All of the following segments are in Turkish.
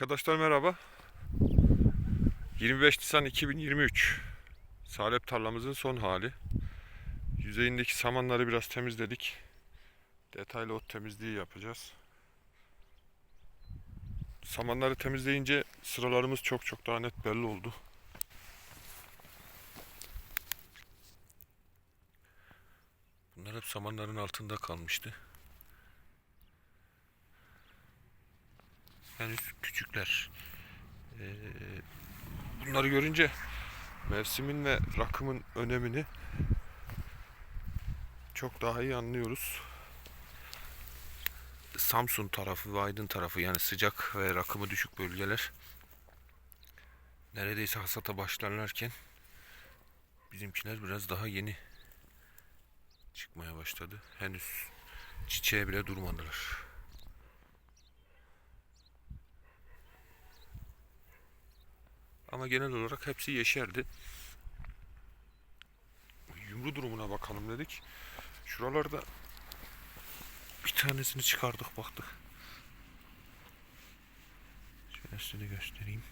Arkadaşlar merhaba. 25 Nisan 2023. Salep tarlamızın son hali. Yüzeyindeki samanları biraz temizledik. Detaylı ot temizliği yapacağız. Samanları temizleyince sıralarımız çok çok daha net belli oldu. Bunlar hep samanların altında kalmıştı. Henüz küçükler. Ee, bunları görünce mevsimin ve rakımın önemini çok daha iyi anlıyoruz. Samsun tarafı ve Aydın tarafı yani sıcak ve rakımı düşük bölgeler neredeyse hasata başlarlarken bizimkiler biraz daha yeni çıkmaya başladı. Henüz çiçeğe bile durmadılar. Ama genel olarak hepsi yeşerdi. Yumru durumuna bakalım dedik. Şuralarda bir tanesini çıkardık baktık. Şöyle size göstereyim.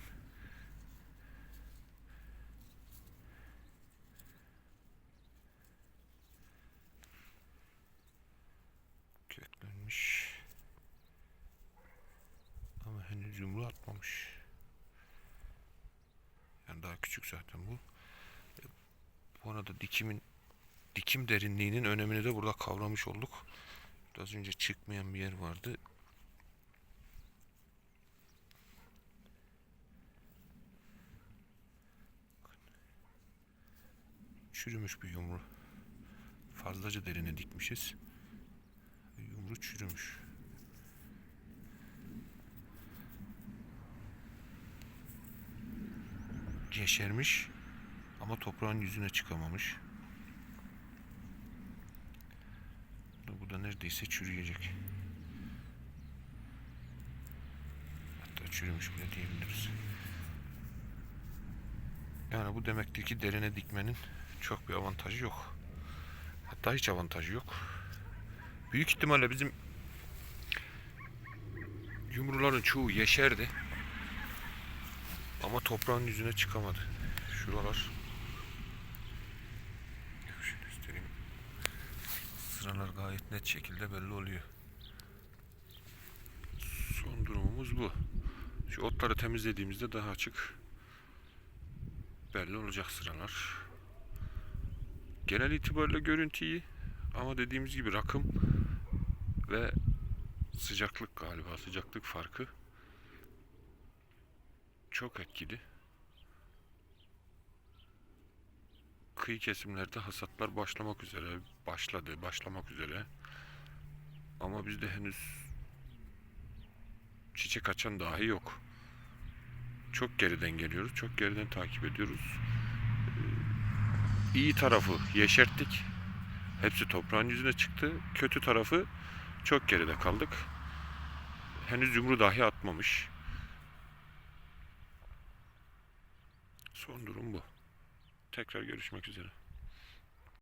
Köklenmiş. Ama henüz yumru atmamış. Yani daha küçük zaten bu. E, Bu arada dikimin dikim derinliğinin önemini de burada kavramış olduk. Biraz önce çıkmayan bir yer vardı. Çürümüş bir yumru. Fazlaca derine dikmişiz. Yumru çürümüş. Yeşermiş ama toprağın yüzüne çıkamamış. Bu da neredeyse çürüyecek. Hatta çürümüş bile diyebiliriz. Yani bu demektir ki derine dikmenin çok bir avantajı yok. Hatta hiç avantajı yok. Büyük ihtimalle bizim yumruların çoğu yeşerdi. Ama toprağın yüzüne çıkamadı. Şuralar. Şöyle göstereyim. Sıralar gayet net şekilde belli oluyor. Son durumumuz bu. Şu otları temizlediğimizde daha açık belli olacak sıralar. Genel itibariyle görüntü iyi. Ama dediğimiz gibi rakım ve sıcaklık galiba sıcaklık farkı çok etkili. Kıyı kesimlerde hasatlar başlamak üzere, başladı, başlamak üzere. Ama bizde henüz çiçek açan dahi yok. Çok geriden geliyoruz, çok geriden takip ediyoruz. Ee, İyi tarafı yeşerttik. Hepsi toprağın yüzüne çıktı. Kötü tarafı çok geride kaldık. Henüz yumru dahi atmamış. Son durum bu. Tekrar görüşmek üzere.